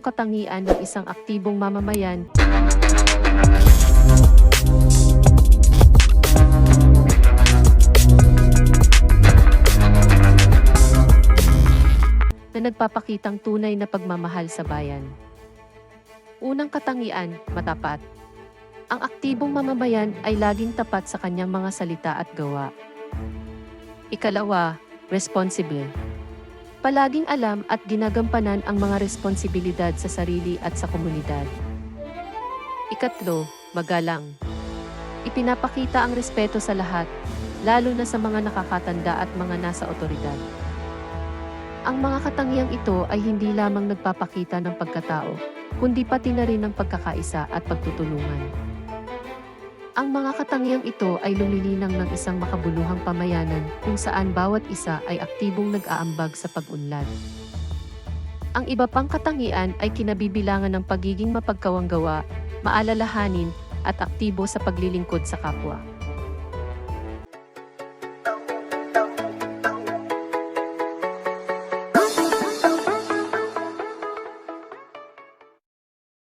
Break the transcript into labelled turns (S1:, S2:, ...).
S1: katangian ng isang aktibong mamamayan na nagpapakitang tunay na pagmamahal sa bayan. Unang katangian, matapat. Ang aktibong mamamayan ay laging tapat sa kanyang mga salita at gawa. Ikalawa, responsible. Palaging alam at ginagampanan ang mga responsibilidad sa sarili at sa komunidad. Ikatlo, magalang. Ipinapakita ang respeto sa lahat, lalo na sa mga nakakatanda at mga nasa otoridad. Ang mga katangiang ito ay hindi lamang nagpapakita ng pagkatao, kundi pati na rin ng pagkakaisa at pagtutulungan. Ang mga katangiang ito ay lumilinang ng isang makabuluhang pamayanan kung saan bawat isa ay aktibong nag-aambag sa pag-unlad. Ang iba pang katangian ay kinabibilangan ng pagiging mapagkawanggawa, maalalahanin, at aktibo sa paglilingkod sa kapwa.